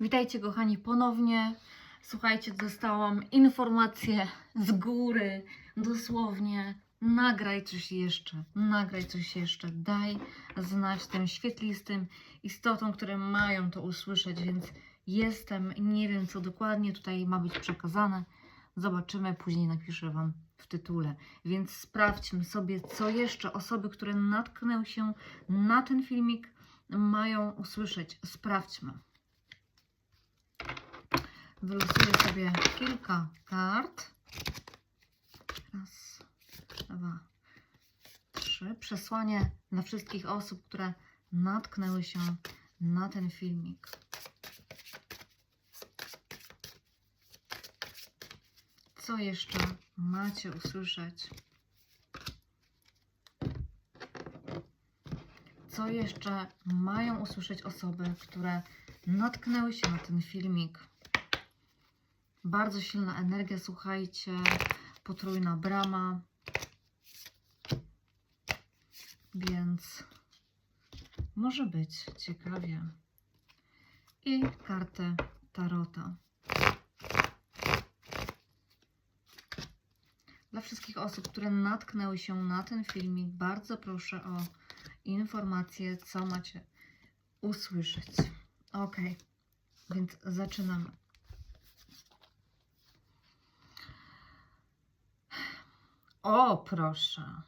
Witajcie kochani ponownie. Słuchajcie, dostałam informację z góry, dosłownie. Nagraj coś jeszcze, nagraj coś jeszcze. Daj znać tym świetlistym istotom, które mają to usłyszeć, więc jestem, nie wiem co dokładnie tutaj ma być przekazane. Zobaczymy, później napiszę Wam w tytule. Więc sprawdźmy sobie, co jeszcze osoby, które natknęły się na ten filmik, mają usłyszeć. Sprawdźmy. Wylosuję sobie kilka kart. Raz, dwa, trzy. Przesłanie dla wszystkich osób, które natknęły się na ten filmik. Co jeszcze macie usłyszeć? Co jeszcze mają usłyszeć osoby, które natknęły się na ten filmik? Bardzo silna energia, słuchajcie, potrójna brama. Więc może być ciekawie. I kartę Tarota. Dla wszystkich osób, które natknęły się na ten filmik, bardzo proszę o informacje, co macie usłyszeć. Ok, więc zaczynamy. O, proszę.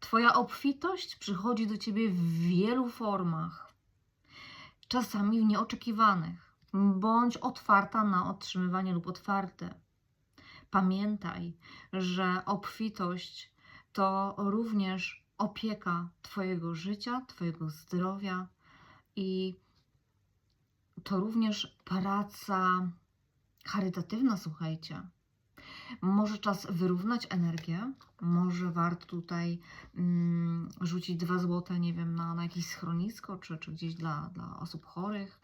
Twoja obfitość przychodzi do ciebie w wielu formach, czasami w nieoczekiwanych. Bądź otwarta na otrzymywanie lub otwarte. Pamiętaj, że obfitość to również opieka Twojego życia, Twojego zdrowia i to również praca charytatywna, słuchajcie. Może czas wyrównać energię, może warto tutaj mm, rzucić dwa złote, nie wiem, na, na jakieś schronisko, czy, czy gdzieś dla, dla osób chorych.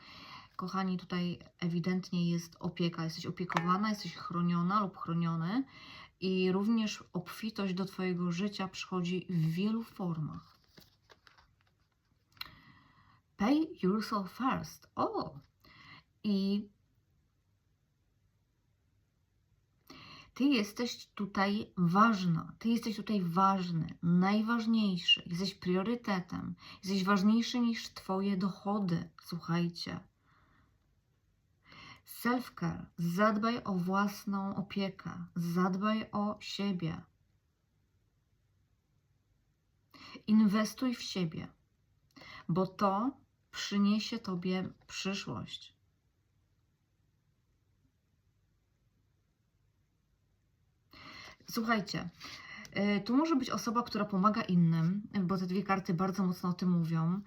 Kochani, tutaj ewidentnie jest opieka, jesteś opiekowana, jesteś chroniona lub chroniony i również obfitość do Twojego życia przychodzi w wielu formach. Pay yourself first. O! I Ty jesteś tutaj ważna, Ty jesteś tutaj ważny, najważniejszy, jesteś priorytetem, jesteś ważniejszy niż Twoje dochody. Słuchajcie. Self-care, zadbaj o własną opiekę, zadbaj o siebie. Inwestuj w siebie, bo to przyniesie Tobie przyszłość. Słuchajcie, y, tu może być osoba, która pomaga innym, bo te dwie karty bardzo mocno o tym mówią.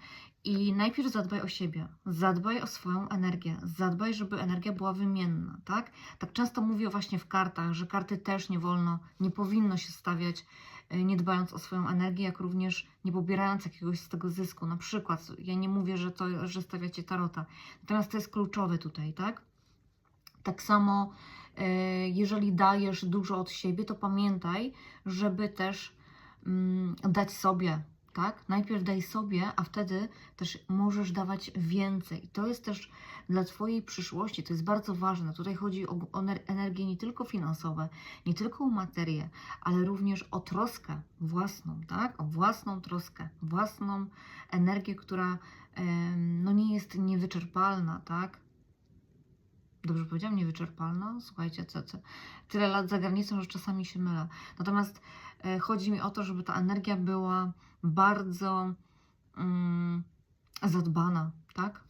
I najpierw zadbaj o siebie, zadbaj o swoją energię, zadbaj, żeby energia była wymienna, tak? Tak często mówię właśnie w kartach, że karty też nie wolno, nie powinno się stawiać, y, nie dbając o swoją energię, jak również nie pobierając jakiegoś z tego zysku. Na przykład, ja nie mówię, że to, że stawiacie tarota, natomiast to jest kluczowe tutaj, tak? Tak samo, e, jeżeli dajesz dużo od siebie, to pamiętaj, żeby też mm, dać sobie, tak? Najpierw daj sobie, a wtedy też możesz dawać więcej. To jest też dla Twojej przyszłości, to jest bardzo ważne. Tutaj chodzi o, o ener- energię nie tylko finansowe, nie tylko o materię, ale również o troskę własną, tak? O własną troskę, własną energię, która no nie jest niewyczerpalna, tak? Dobrze powiedziałam, niewyczerpalna? Słuchajcie, co, co, tyle lat za granicą, że czasami się mylę. Natomiast e, chodzi mi o to, żeby ta energia była bardzo mm, zadbana, tak?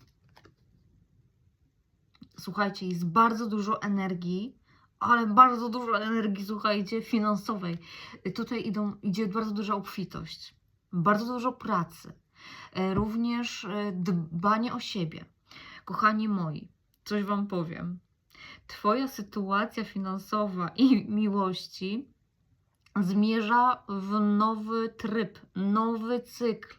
Słuchajcie, jest bardzo dużo energii, ale bardzo dużo energii, słuchajcie, finansowej. E, Tutaj idą, idzie bardzo duża obfitość, bardzo dużo pracy, e, również e, dbanie o siebie. Kochani moi, coś Wam powiem. Twoja sytuacja finansowa i miłości zmierza w nowy tryb, nowy cykl.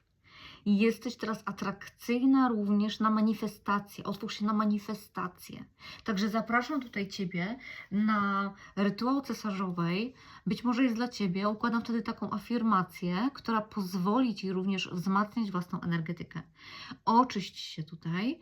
Jesteś teraz atrakcyjna również na manifestacje. Otwórz się na manifestacje. Także zapraszam tutaj Ciebie na rytuał cesarzowej. Być może jest dla Ciebie. Układam wtedy taką afirmację, która pozwoli Ci również wzmacniać własną energetykę. Oczyść się tutaj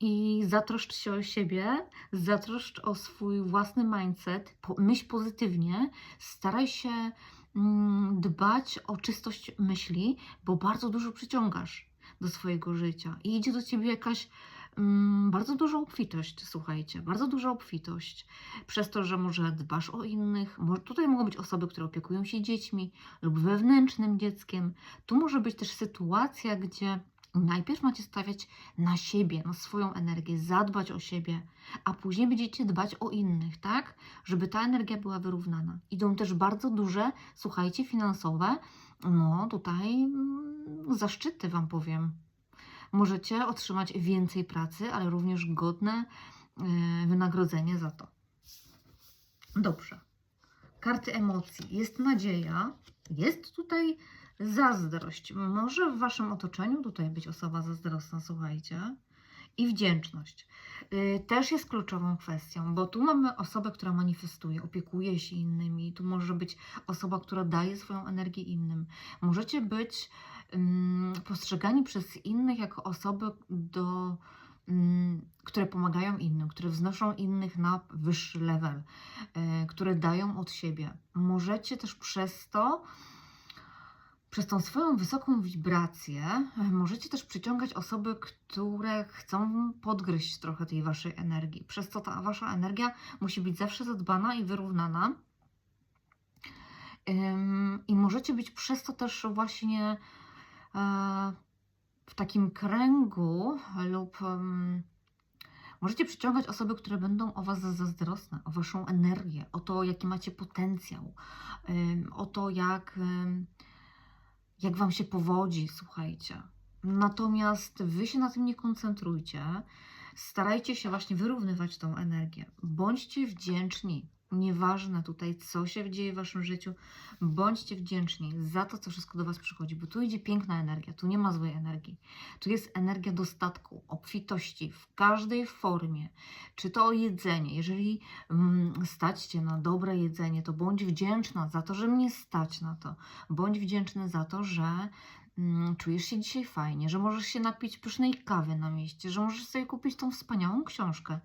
i zatroszcz się o siebie, zatroszcz o swój własny mindset, myśl pozytywnie, staraj się mm, dbać o czystość myśli, bo bardzo dużo przyciągasz do swojego życia i idzie do ciebie jakaś mm, bardzo duża obfitość, słuchajcie, bardzo duża obfitość. Przez to, że może dbasz o innych, może, tutaj mogą być osoby, które opiekują się dziećmi lub wewnętrznym dzieckiem. Tu może być też sytuacja, gdzie najpierw macie stawiać na siebie, na swoją energię, zadbać o siebie, a później będziecie dbać o innych, tak? Żeby ta energia była wyrównana. Idą też bardzo duże, słuchajcie, finansowe, no tutaj mm, zaszczyty Wam powiem. Możecie otrzymać więcej pracy, ale również godne e, wynagrodzenie za to. Dobrze. Karty emocji. Jest nadzieja, jest tutaj zazdrość. Może w Waszym otoczeniu tutaj być osoba zazdrosna, słuchajcie. I wdzięczność. Y, Też jest kluczową kwestią, bo tu mamy osobę, która manifestuje, opiekuje się innymi. Tu może być osoba, która daje swoją energię innym. Możecie być ym, postrzegani przez innych jako osoby, do, ym, które pomagają innym, które wznoszą innych na wyższy level, y, które dają od siebie. Możecie też przez to przez tą swoją wysoką wibrację e, możecie też przyciągać osoby, które chcą podgryźć trochę tej waszej energii. Przez co ta wasza energia musi być zawsze zadbana i wyrównana. I możecie być przez to też właśnie e, w takim kręgu lub możecie przyciągać osoby, które będą o was zazdrosne, o waszą energię, o to, jaki macie potencjał, o to, jak. Jak Wam się powodzi, słuchajcie. Natomiast Wy się na tym nie koncentrujcie. Starajcie się właśnie wyrównywać tą energię. Bądźcie wdzięczni. Nieważne tutaj, co się dzieje w Waszym życiu, bądźcie wdzięczni za to, co wszystko do Was przychodzi, bo tu idzie piękna energia, tu nie ma złej energii. Tu jest energia dostatku, obfitości w każdej formie. Czy to jedzenie, jeżeli mm, stać Cię na dobre jedzenie, to bądź wdzięczna za to, że mnie stać na to. Bądź wdzięczny za to, że czujesz się dzisiaj fajnie, że możesz się napić pysznej kawy na mieście, że możesz sobie kupić tą wspaniałą książkę.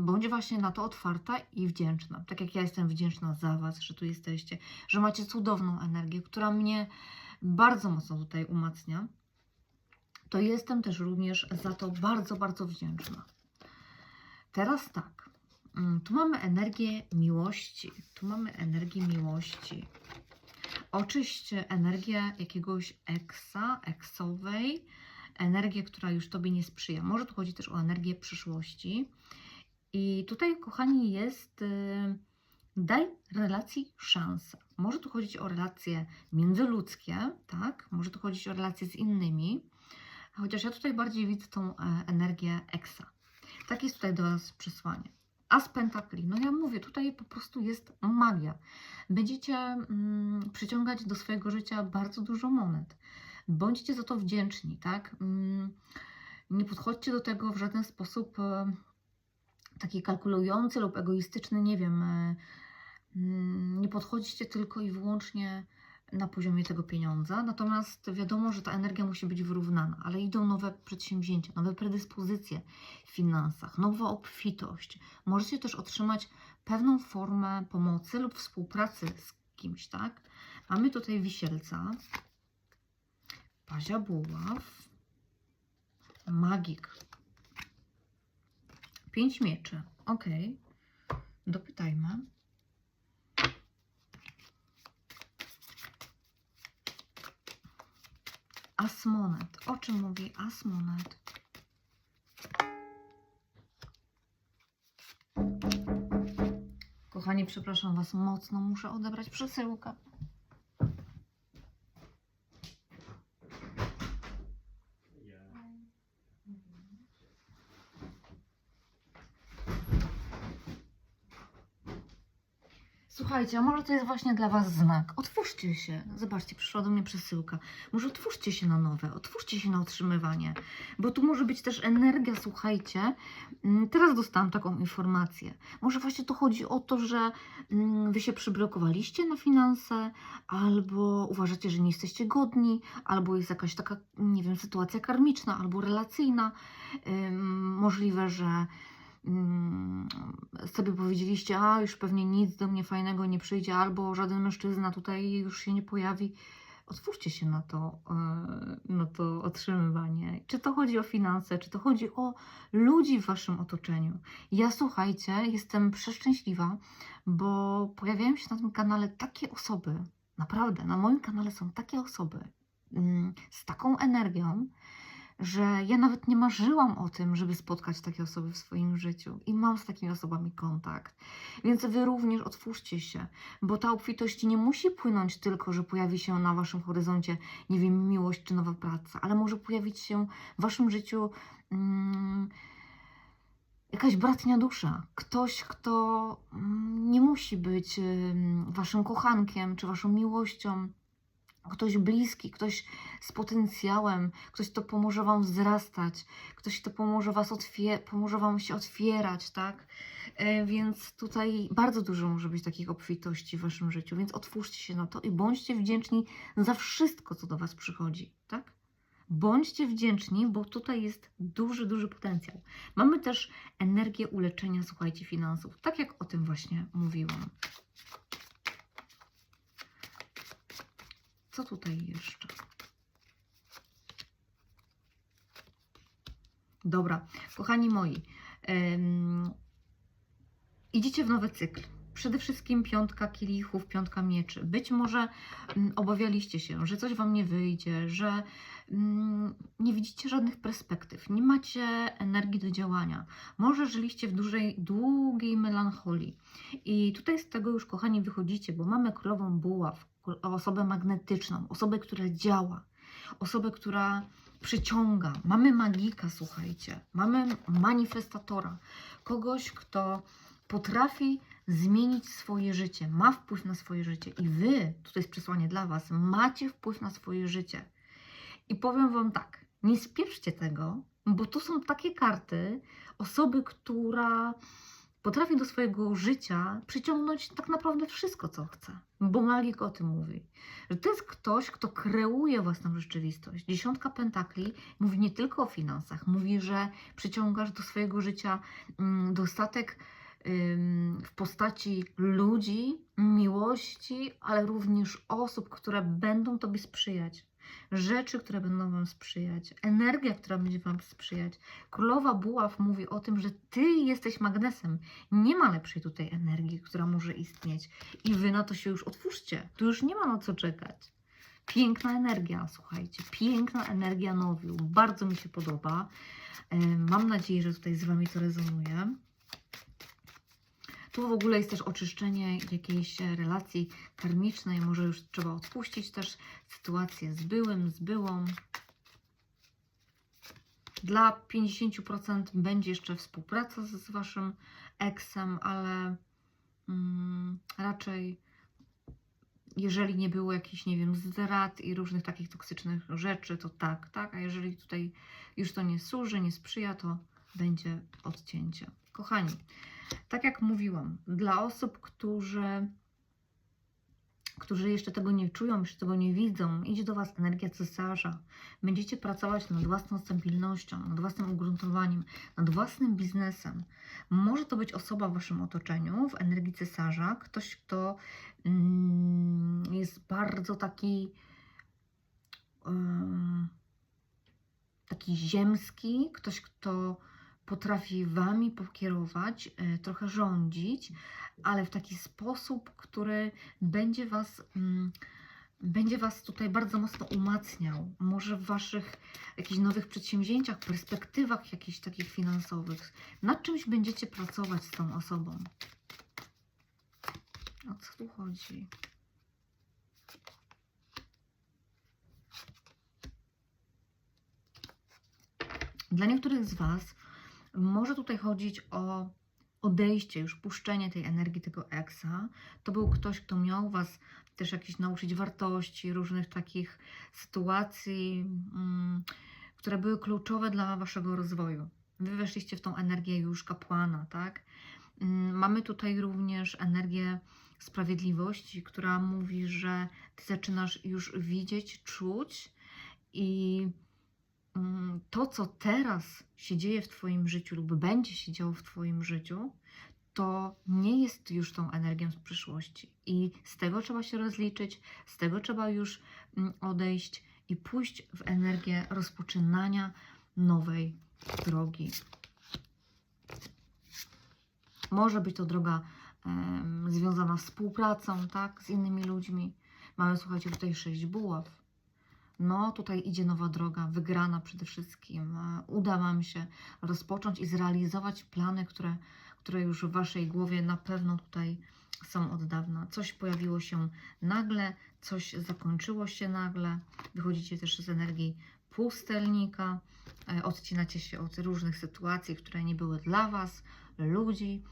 Bądź właśnie na to otwarta i wdzięczna. Tak jak ja jestem wdzięczna za Was, że tu jesteście, że macie cudowną energię, która mnie bardzo mocno tutaj umacnia. To jestem też również za to bardzo, bardzo wdzięczna. Teraz tak. Mm, Tu mamy energię miłości. Tu mamy energię miłości. Oczywiście energię jakiegoś eksa, eksowej, energię, która już Tobie nie sprzyja. Może tu chodzi też o energię przyszłości. I tutaj, kochani, jest y, daj relacji szansę. Może tu chodzić o relacje międzyludzkie, tak? Może tu chodzić o relacje z innymi. Chociaż ja tutaj bardziej widzę tą e, energię eksa. Tak jest tutaj do Was przesłanie. A z pentakli, no ja mówię, tutaj po prostu jest magia. Będziecie mm, przyciągać do swojego życia bardzo dużo monet. Bądźcie za to wdzięczni, tak? Mm, nie podchodźcie do tego w żaden sposób e, taki kalkulujący lub egoistyczny, nie wiem. E, mm, nie podchodźcie tylko i wyłącznie na poziomie tego pieniądza, natomiast wiadomo, że ta energia musi być wyrównana, ale idą nowe przedsięwzięcia, nowe predyspozycje w finansach, nowa obfitość. Możecie też otrzymać pewną formę pomocy lub współpracy z kimś, tak? Mamy tutaj wisielca, pazia buław, magik, pięć mieczy, ok, dopytajmy. Asmonet. O czym mówi Asmonet? Kochani, przepraszam Was mocno, muszę odebrać przesyłkę. Słuchajcie, a może to jest właśnie dla Was znak. Otwórzcie się. Zobaczcie, przyszła do mnie przesyłka. Może otwórzcie się na nowe, otwórzcie się na otrzymywanie, bo tu może być też energia, słuchajcie. mm, Teraz dostałam taką informację. Może właśnie to chodzi o to, że mm, Wy się przyblokowaliście na finanse, albo uważacie, że nie jesteście godni, albo jest jakaś taka, nie wiem, sytuacja karmiczna, albo relacyjna. Możliwe, że sobie powiedzieliście, a już pewnie nic do mnie fajnego nie przyjdzie, albo żaden mężczyzna tutaj już się nie pojawi. Otwórzcie się na to, e, na to otrzymywanie. Czy to chodzi o finanse, czy to chodzi o ludzi w waszym otoczeniu. Ja słuchajcie, jestem przeszczęśliwa, bo pojawiają się na tym kanale takie osoby, naprawdę, na moim kanale są takie osoby mm, z taką energią, że ja nawet nie marzyłam o tym, żeby spotkać takie osoby w swoim życiu i mam z takimi osobami kontakt. Więc wy również otwórzcie się, bo ta obfitość nie musi płynąć tylko, że pojawi się na waszym horyzoncie, nie wiem, miłość czy nowa praca, ale może pojawić się w waszym życiu mm, jakaś bratnia dusza. Ktoś, kto mm, nie musi być ym, waszym kochankiem czy waszą miłością, ktoś bliski, ktoś z potencjałem, ktoś, kto pomoże Wam wzrastać, ktoś, kto pomoże, was otwie- pomoże Wam się otwierać, tak? E, Więc tutaj bardzo dużo może być takich obfitości w Waszym życiu, więc otwórzcie się na to i bądźcie wdzięczni za wszystko, co do Was przychodzi, tak? Bądźcie wdzięczni, bo tutaj jest duży, duży potencjał. Mamy też energię uleczenia, słuchajcie, finansów, tak jak o tym właśnie mówiłam. Co tutaj jeszcze? Dobra, kochani moi, idziecie w nowy cykl. Przede wszystkim piątka kielichów, piątka mieczy. Być może mm, obawialiście się, że coś Wam nie wyjdzie, że mm, nie widzicie żadnych perspektyw, nie macie energii do działania. Może żyliście w dużej, długiej melancholii. I tutaj z tego już, kochani, wychodzicie, bo mamy królową buław, osobę magnetyczną, osobę, która działa, osobę, która przyciąga. Mamy magika, słuchajcie, mamy manifestatora, kogoś, kto potrafi zmienić swoje życie, ma wpływ na swoje życie. I wy, tutaj jest przesłanie dla was, macie wpływ na swoje życie. I powiem wam tak, nie spieszcie tego, bo tu są takie karty osoby, która potrafi do swojego życia przyciągnąć tak naprawdę wszystko, co chce. Bo magik o tym mówi. Że to jest ktoś, kto kreuje własną rzeczywistość. Dziesiątka pentakli mówi nie tylko o finansach. Mówi, że przyciągasz do swojego życia mm, dostatek w postaci ludzi, miłości, ale również osób, które będą Tobie sprzyjać. Rzeczy, które będą Wam sprzyjać, energia, która będzie Wam sprzyjać. Królowa Buław mówi o tym, że Ty jesteś magnesem. Nie ma lepszej tutaj energii, która może istnieć. I Wy na to się już otwórzcie. Tu już nie ma na co czekać. Piękna energia, słuchajcie, piękna energia nowiu. Bardzo mi się podoba. Em, Mam nadzieję, że tutaj z Wami to rezonuje. Tu w ogóle jest też oczyszczenie jakiejś relacji karmicznej. Może już trzeba odpuścić też sytuację z byłym, z byłą. Dla 50% będzie jeszcze współpraca z, z Waszym eksem, ale mm, raczej jeżeli nie było jakichś, nie wiem, zdrad i różnych takich toksycznych rzeczy, to tak, tak, a jeżeli tutaj już to nie służy, nie sprzyja, to będzie odcięcie. Kochani, tak jak mówiłam, dla osób, którzy, którzy jeszcze tego nie czują, jeszcze tego nie widzą, idzie do Was energia cesarza. Będziecie pracować nad własną stabilnością, nad własnym ugruntowaniem, nad własnym biznesem. Może to być osoba w Waszym otoczeniu w energii cesarza, ktoś, kto mm, jest bardzo taki. taki ziemski, ktoś, kto potrafi wami pokierować, e, trochę rządzić, ale w taki sposób, który będzie was, mm, będzie was tutaj bardzo mocno umacniał. Może w waszych jakichś nowych przedsięwzięciach, perspektywach jakichś takich finansowych. Nad czymś będziecie pracować z tą osobą. O co tu chodzi? Dla niektórych z Was może tutaj chodzić o odejście, już puszczenie tej energii tego eksa, to był ktoś, kto miał Was też jakieś nauczyć wartości, różnych takich sytuacji, mm, które były kluczowe dla Waszego rozwoju. Wy weszliście w tą energię już kapłana, tak? Mm, Mamy tutaj również energię sprawiedliwości, która mówi, że Ty zaczynasz już widzieć, czuć i to, co teraz się dzieje w Twoim życiu lub będzie się działo w Twoim życiu, to nie jest już tą energią z przyszłości. I z tego trzeba się rozliczyć, z tego trzeba już mm, odejść i pójść w energię rozpoczynania nowej drogi. Może być to droga em, związana z współpracą, tak, z innymi ludźmi. Mamy, słuchajcie, tutaj sześć buław. No, tutaj idzie nowa droga, wygrana przede wszystkim. E, Uda Wam się rozpocząć i zrealizować plany, które, które już w Waszej głowie na pewno tutaj są od dawna. Coś pojawiło się nagle, coś zakończyło się nagle. Wychodzicie też z energii pustelnika, e, odcinacie się od różnych sytuacji, które nie były dla Was, ludzi.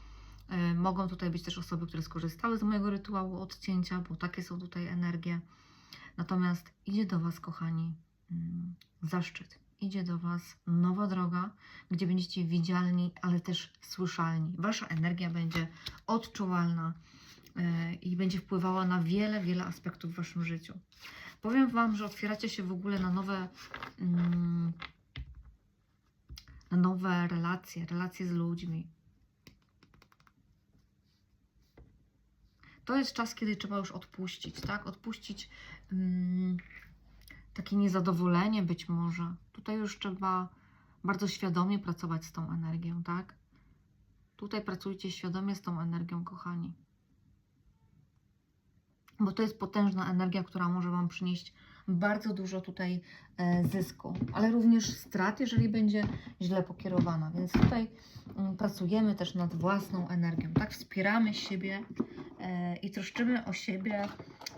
E, Mogą tutaj być też osoby, które skorzystały z mojego rytuału odcięcia, bo takie są tutaj energie. Natomiast idzie do Was, kochani, mm, zaszczyt. Idzie do Was nowa droga, gdzie będziecie widzialni, ale też słyszalni. Wasza energia będzie odczuwalna e, i będzie wpływała na wiele, wiele aspektów w Waszym życiu. Powiem Wam, że otwieracie się w ogóle na nowe, mm, na nowe relacje, relacje z ludźmi. To jest czas, kiedy trzeba już odpuścić, tak? Odpuścić mm, takie niezadowolenie być może. Tutaj już trzeba bardzo świadomie pracować z tą energią, tak? Tutaj pracujcie świadomie z tą energią, kochani. Bo to jest potężna energia, która może Wam przynieść bardzo dużo tutaj e, zysku, ale również strat, jeżeli będzie źle pokierowana. Więc tutaj mm, pracujemy też nad własną energią, tak? Wspieramy siebie e, i troszczymy o siebie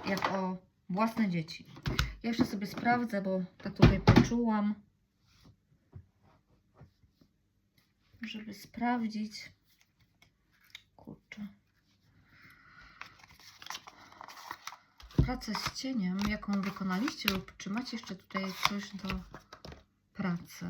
jak o własne dzieci. Ja jeszcze sobie sprawdzę, bo tak tutaj poczułam, żeby sprawdzić. Kurczę. Pracę z cieniem, jaką wykonaliście, lub czy macie jeszcze tutaj coś do pracy?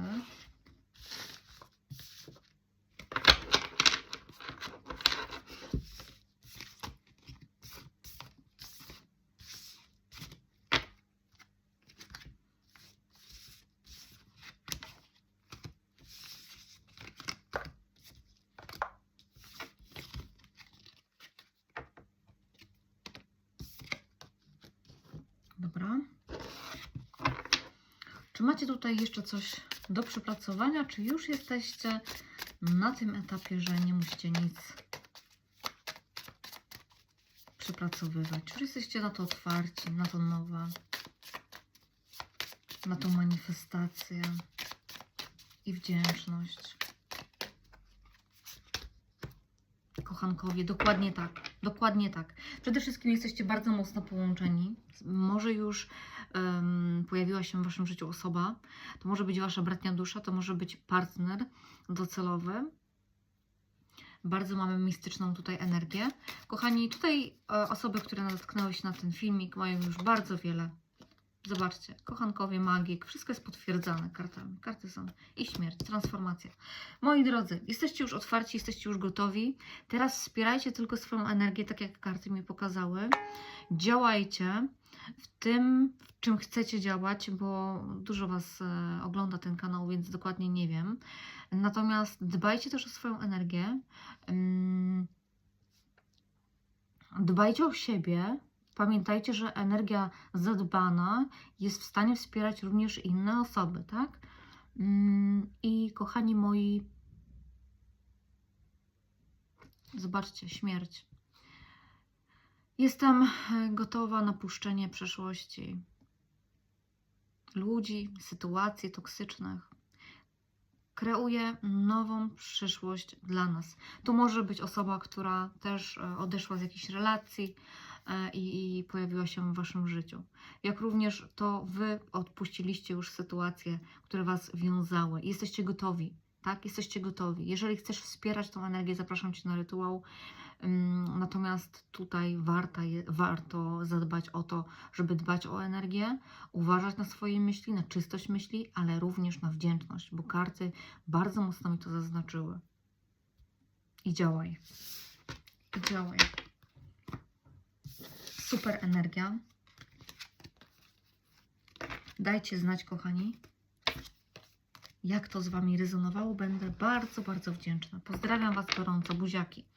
Dobra. Czy macie tutaj jeszcze coś do przepracowania, czy już jesteście na tym etapie, że nie musicie nic przepracowywać? Czy jesteście na to otwarci, na to nowe, na tą manifestację i wdzięczność? Kochankowie, dokładnie tak, dokładnie tak. Przede wszystkim jesteście bardzo mocno połączeni. Może już em, pojawiła się w Waszym życiu osoba, to może być Wasza bratnia dusza, to może być partner docelowy. Bardzo mamy mistyczną tutaj energię. Kochani, tutaj e, osoby, które natknęły się na ten filmik, mają już bardzo wiele. Zobaczcie, kochankowie, magik, wszystko jest potwierdzane kartami. Karty są i śmierć, transformacja. Moi drodzy, jesteście już otwarci, jesteście już gotowi. Teraz wspierajcie tylko swoją energię, tak jak karty mi pokazały. Działajcie w tym, w czym chcecie działać, bo dużo Was e, ogląda ten kanał, więc dokładnie nie wiem. Natomiast dbajcie też o swoją energię. Ym, Dbajcie o siebie. Pamiętajcie, że energia zadbana jest w stanie wspierać również inne osoby, tak? Ym, I kochani moi, zobaczcie, śmierć. Jestem gotowa na puszczenie przeszłości ludzi, sytuacji toksycznych. Kreuję nową przyszłość dla nas. Tu może być osoba, która też e, odeszła z jakiejś relacji i, i pojawiła się w Waszym życiu. Jak również to Wy odpuściliście już sytuacje, które Was wiązały. Jesteście gotowi tak? Jesteście gotowi. Jeżeli chcesz wspierać tą energię, zapraszam Cię na rytuał. Ym, Natomiast tutaj warta warto zadbać o to, żeby dbać o energię, uważać na swoje myśli, na czystość myśli, ale również na wdzięczność, bo karty bardzo mocno mi to zaznaczyły. I działaj. I działaj. Super energia. Dajcie znać, kochani, jak to z Wami rezonowało. Będę bardzo, bardzo wdzięczna. Pozdrawiam Was gorąco, buziaki.